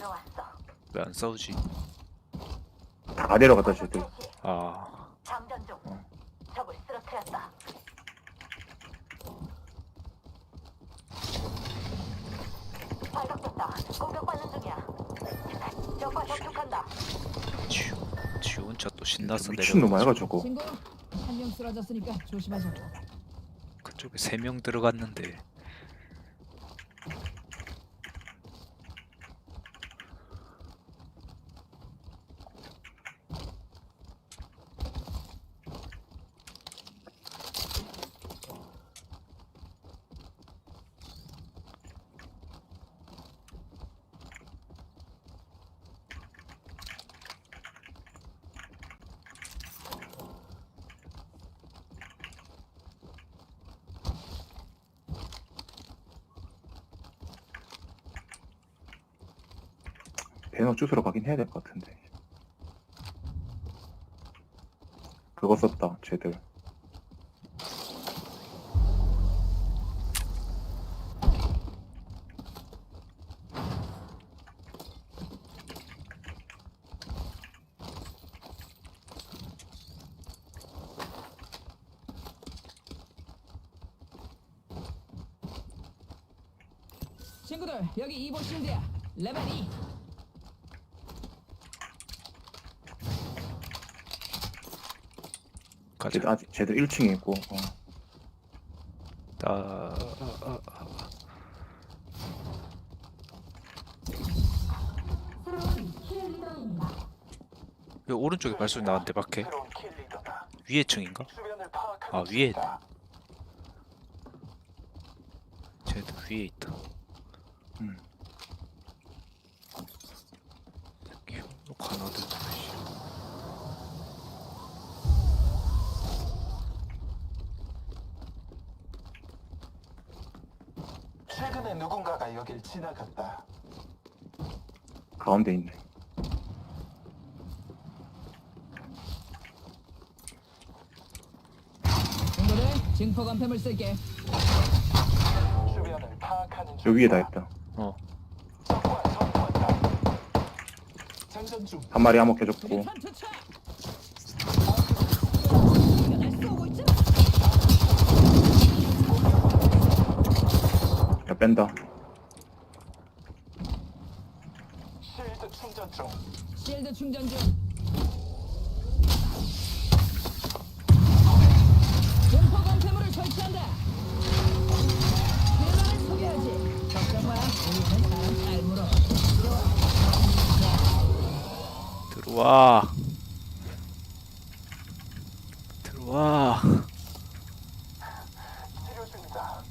들어왔어. 왜 안 싸우지? 다 내려갔다 쟤들 아 장전 중. 어. 적을 쓰러뜨렸다. 발각됐다. 공격받는 중이야. 적과 접촉한다. 지우 지우 혼자 또 신나서 미친놈 내려. 아이가 저거 친구 한 명 쓰러졌으니까 조심하자고. 그쪽에 세 명 들어갔는데 배너 주스러 가긴 해야 될 것 같은데 그거 썼다 쟤들 친구들 여기 2번 침대야. 레벨 2. 가자. 쟤들 아직 쟤들 1층에 있고 어. 나 아, 아, 아. 왜 오른쪽에 발소리 나는데 밖에 새로운 킬 리더다. 위에 층인가? 아, 위에 중이다. 쟤도 위에 있다. 음. 이거 가나들 씨. 최근에 누군가가 여길 지나갔다. 가운데 있네 친구들 원팸을 쓸게. 주변을 파악하는 저 중. 어 적과 전투한다. 장전 중. 한 마리 암흑 해줬고 날 쏘고 있잖아. 야 뺀다 실드 충전 중. 실드 충전 중. 증폭 원팸을 설치한다. 대만을 소개하지. 걱정 마. 우리는 사람 잘 물어. 들어와 들어와 치료 중이다.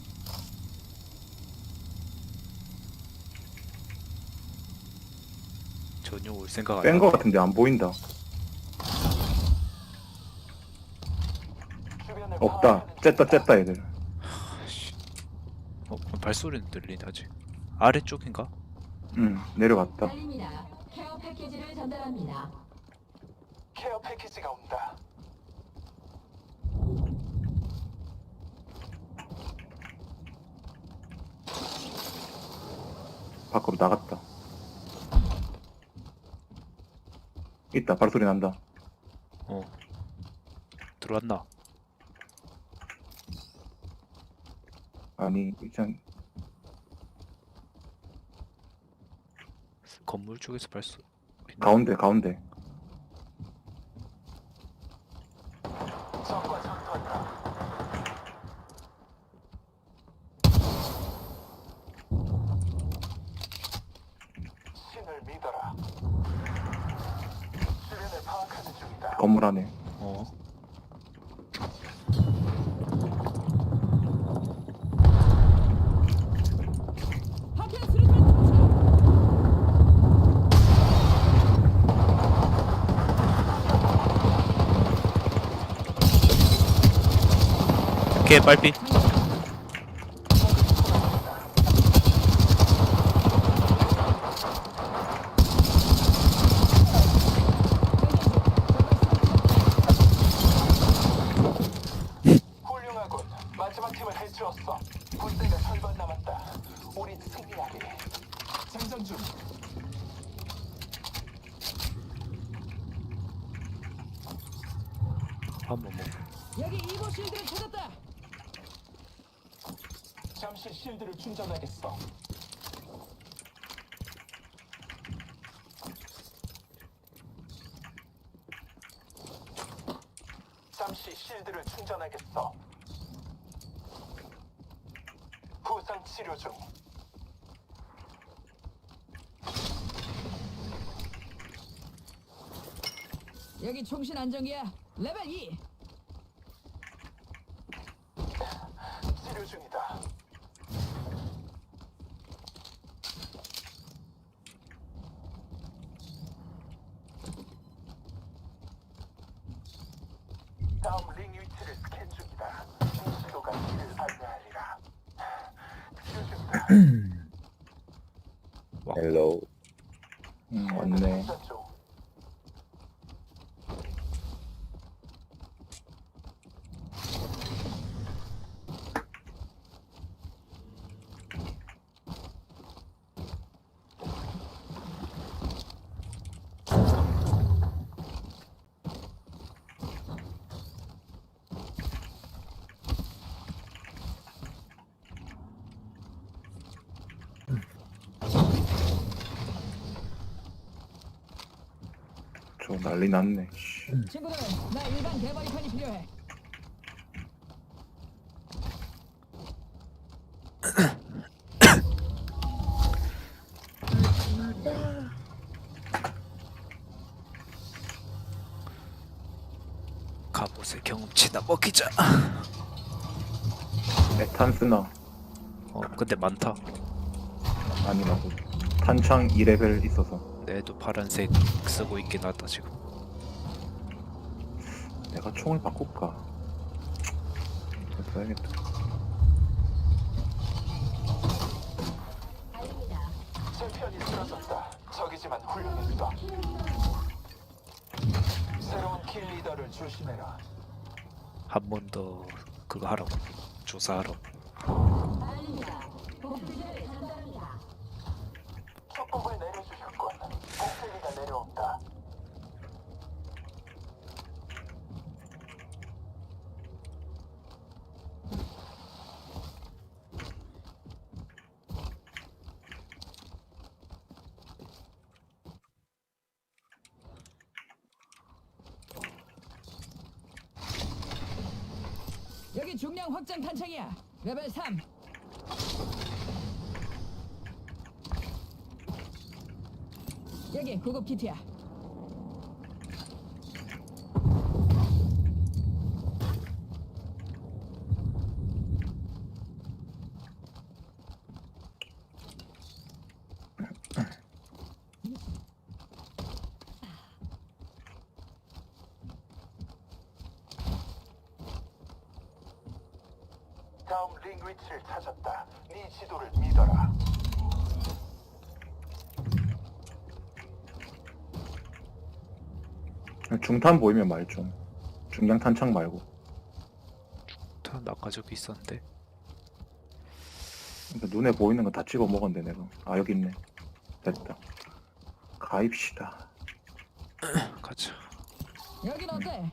전혀 올 생각 안뺀 해. 거 같은데 안 보인다 주변을 없다 쨌다. 쨌다 얘들 어 발소리는 들리네 아직 아래쪽인가? 응 내려갔다 달립니다. 케어 패키지를 전달합니다. 케어 패키지가 온다. 밖으로 나갔다 있다 발소리 난다 어 들어왔나? 아니 그냥 건물 쪽에서 발소 가운데 가운데. 건물 안에 오케이 빨삐 한번 먹. 여기 이보 실드를 찾았다. 잠시 실드를 충전하겠어. 잠시 실드를 충전하겠어. 부상 치료 중. 여기 총신 안정기야. 레벨 2. 치료 중이다. 다음 링 위치를 스캔 중이다. 신시도가 이를 안내하리라. 치료 중이다. 헬로우 음, 왔네. 충전 중. 저 난리 났네. 씨. 친구들, 나 일반 개발이판이 필요해. 갑옷의 경험치나 먹히자. 에탄스나 어 근데 많다. 아니라고. 탄창 2레벨 있어서 내도 파란색 쓰고 있긴 하다 지금. 내가 총을 바꿀까? 써야겠다. 쓰러졌다. 적이지만 훌륭했다. 새로운 킬 리더를 조심해라. 한 번 더 그거 하라고 조사하라고. 알립니다. 복수를 전달합니다. 축복을 내려주셨군. 복슬리가 내려온다. 여기 확장 탄창이야. 레벨 3. 여기 구급 키트야. 다음 링 위치를 찾았다. 네 지도를 믿어라. 중탄 보이면 말 좀. 중량 탄창 말고. 다 아까 저기 있었는데. 그러니까 눈에 보이는 거 다 찍어 먹었는데 내가. 아 여기 있네. 됐다. 가입시다. 가자. 여긴 어때?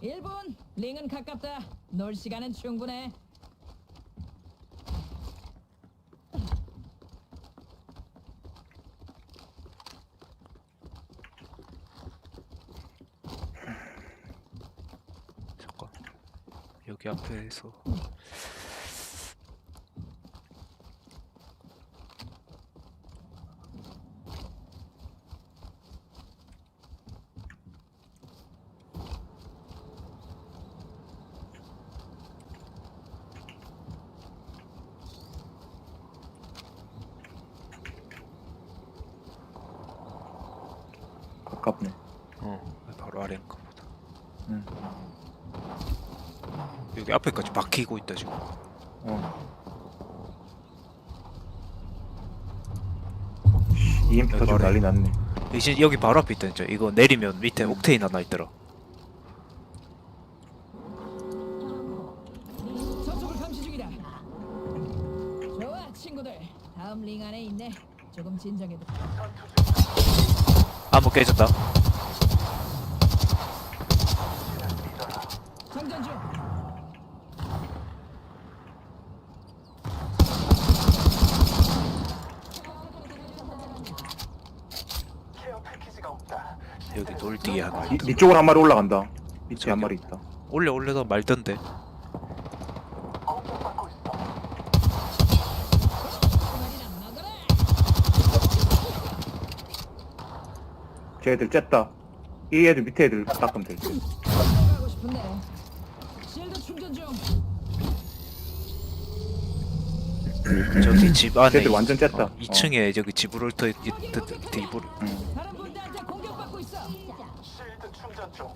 일분 링은 가깝다. 놀 시간은 충분해. 잠깐. 여기 앞에서 가깝네. 어 바로 아래인가 보다. 응. 여기 박히고 있다 지금. 어. EMP 터지고 말해. 난리 났네. 이제 여기 바로 앞에 있다 진짜. 이거 내리면 밑에 옥테인 하나 있더라. 저쪽을 감시 중이다. 좋아, 친구들. 다음 링 안에 있네. 조금 진정해도. 암호 깨졌다. 장전 중. 케어 패키지가 없다. 여기 돌 뒤에 하나 이, 있다. 니 쪽으로 한 마리 올라간다 밑에 한 저기요. 마리 있다 올려 올려서 말던데. 쟤들 쨌다 이 애들 밑에 애들 닦으면 될듯 들어가고 싶은데. 실드 충전 중. 저기 집 안에 쟤들 완전 어, 2층에 저기 지브롤터 응. 다른 있어. 실드 충전 중.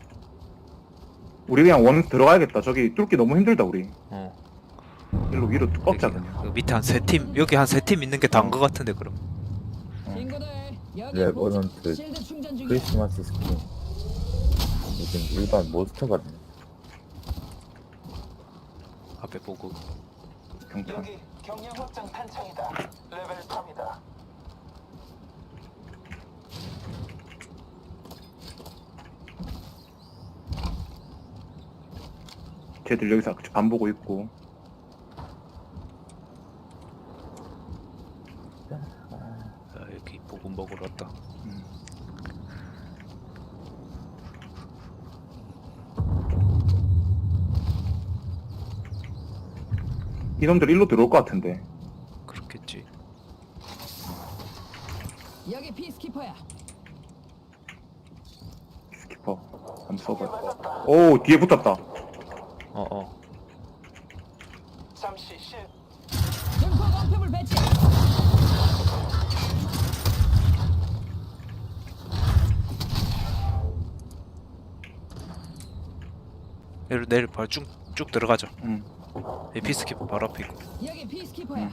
우리 그냥 원 들어가야겠다 저기 뚫기 너무 힘들다 우리 어. 일로 위로 꺾자 여기, 그냥 그 밑에 한 세 팀 여기 한 세 팀 있는 게 다인 것 같은데 그럼. 여기 레버넌트 중이야. 크리스마스 스킨 무슨 일반 몬스터 같네 앞에 보고 경찰 여기 경량 확장 탄창이다. 레벨 3이다. 쟤들 여기서 안 보고 있고 아, 여기 보고 먹으러 왔다. 음. 이놈들 일로 들어올 것 같은데 그렇겠지. 여기 피스키퍼야. 스키퍼 한번 총에 써봐. 오 뒤에 붙었다 어 어. 잠시 실 증폭 엄폐물 배치. 내일 내일 바로 쭉 쭉 들어가자. 응. 에피스키프 바로 앞에 있고. 여기 피스키퍼야.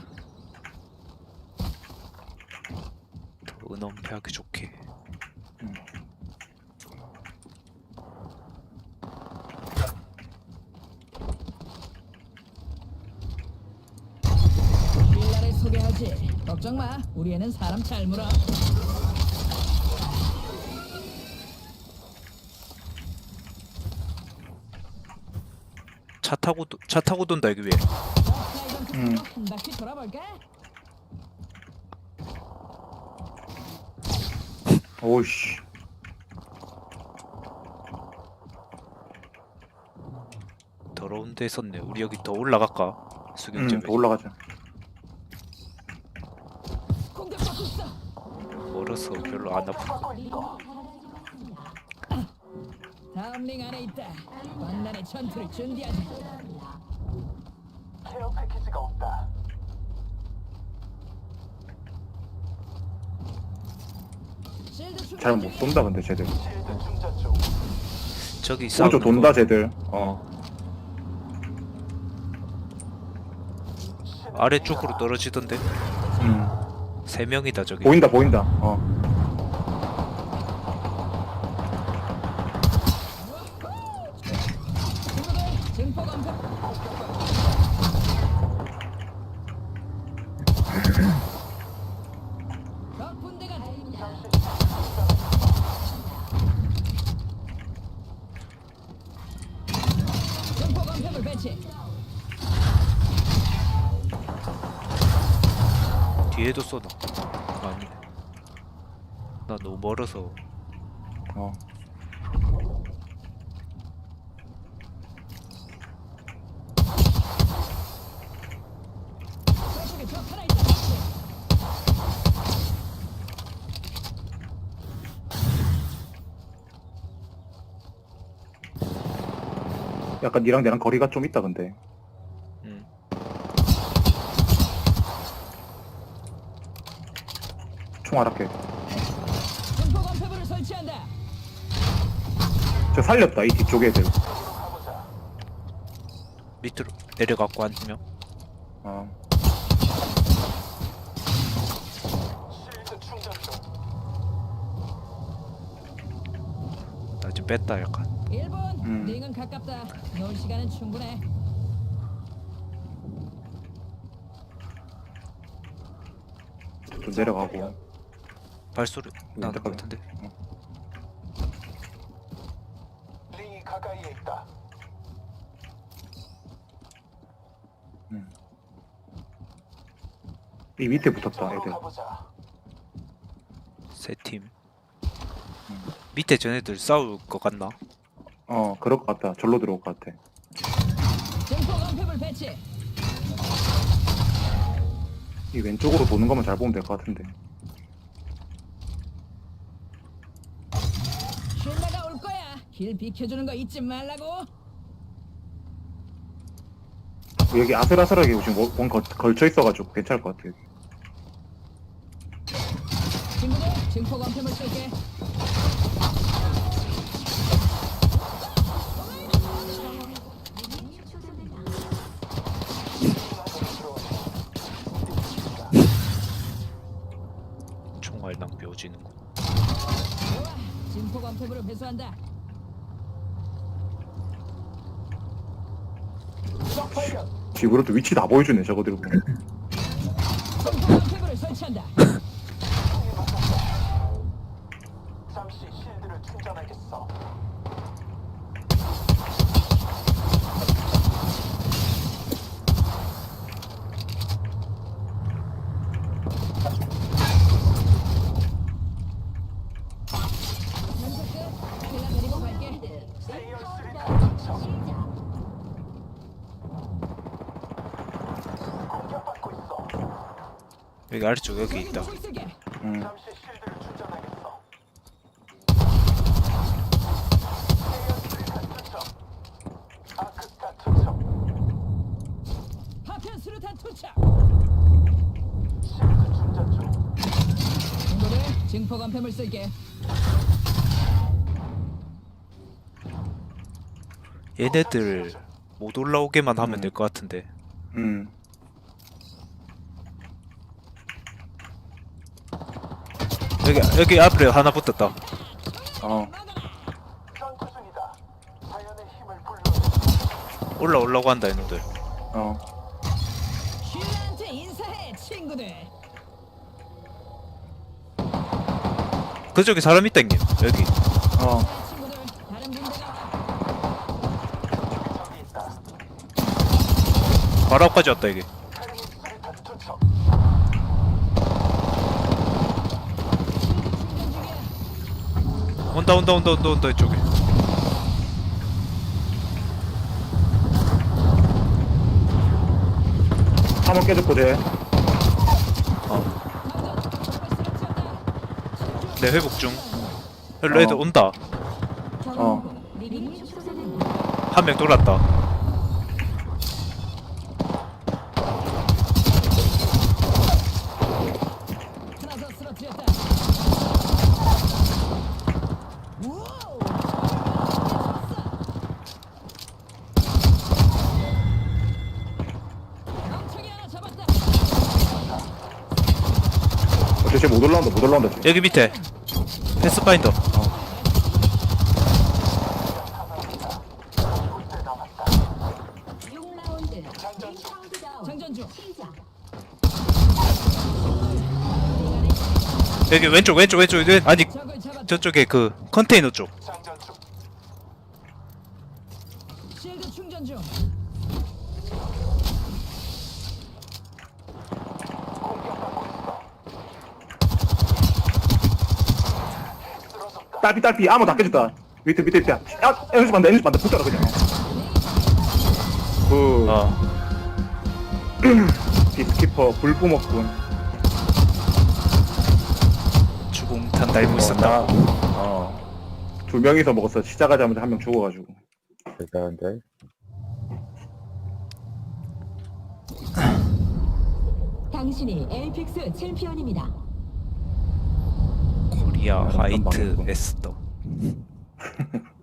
더 은엄하게 좋게. 빌 소개하지. 걱정 마. 우리 애는 사람 잘 물어. 차 타고 도- 차 타고 돈다 여기 위에. 자, 음. 한 바퀴 돌아볼까? 오이씨 더러운 데 있었네. 우리 여기 더 올라갈까? 응, 더 올라가자 멀어서 별로 안 있어. 다음 링 안에 있다. 만난의 전투를 준비하자. 케어 패키지가 없다. 실드 충전 잘 못 중이야. 쏜다 근데 쟤들 실드 충전 중. 저기 싸우는 오른쪽 돈다 거. 쟤들 어 어. 아래쪽으로 떨어지던데. 음. 세 명이다 저기. 보인다 보인다 어 친구들 증폭 엄폐. 적 군대가 증폭 엄폐물 배치. 뒤에도 쏘나? 아니네. 나 멀어서 어. 약간 니랑 내랑 거리가 좀 있다 근데 음. 총 알았게 저 살렸다 이 뒤쪽 애들. 밑으로 내려갔고 한 명. 어. 나 지금 뺐다 약간. 1분. 음. 링은 가깝다. 놀 시간은 충분해. 좀 내려가고 발소리 나는 것. 같은데 링이 가까이에 있다. 이 밑에 붙었다 애들. 세팀 밑에 쟤네들 싸울 것 같나? 어 그럴 것 같다 절로 들어올 것 같아 증폭 원팸을 배치. 이 왼쪽으로 도는 것만 잘 보면 될 것 같은데 신나가 올 거야. 길 비켜주는 거 잊지 말라고. 여기 아슬아슬하게 지금 뭐- 뭔가 걸쳐 있어가지고 괜찮을 것 같아 여기. 친구들 증폭 원팸을 쏠게. 총알 낭비 오지는군 좋아. 증폭 원팸으로 배수한다. 집으로 또 위치 다 보여주네 저거들 보면 증폭 원팸을 설치한다. 잠시 실드를 충전하겠어. 연습 끝. 필라 데리고 갈게. 세열 수리탄 투척. 공격받고 있어. 여기 아래쪽 여기 있다. 음. 얘네들 못 올라오게만 하면 될 것 같은데 음. 여기 여기 앞에 하나 붙었다 어. 올라오려고 한다 얘네들 어. 쉴라한테 인사해 친구들. 그쪽에 사람 있다 형님 여기 어. 친구들 다른 분대가 저기 있다. 바로 앞까지 왔다 이게. 온다 온다 온다 온다 온다 이쪽에. 한번 깨졌고 쟤내 회복 중. 애들 어. 온다. 어. 한 명 돌았다 어째 쟤못 올라온다 못 올라온다 쟤 여기 밑에 패스파인더 중. 여기 왼쪽 왼쪽 왼쪽 왼 아니. 저쪽에 그 컨테이너 쪽. 실드 충전 중. 공격받고 있어. 쓰러졌다. 딸피 딸피. 아무 다 깨졌다. 밑에 밑에 밑에 야 에너지 반다 에너지 반다. 붙어라 그냥. 그 어. 비스키퍼 불뿜었군. 주공탄 달고 있었다. 어, 두 명이서 먹었어. 시작하자마자 한 명 죽어가지고. 대단한데. 당신이 엘픽스 챔피언입니다. 화이트 방해고. 에스더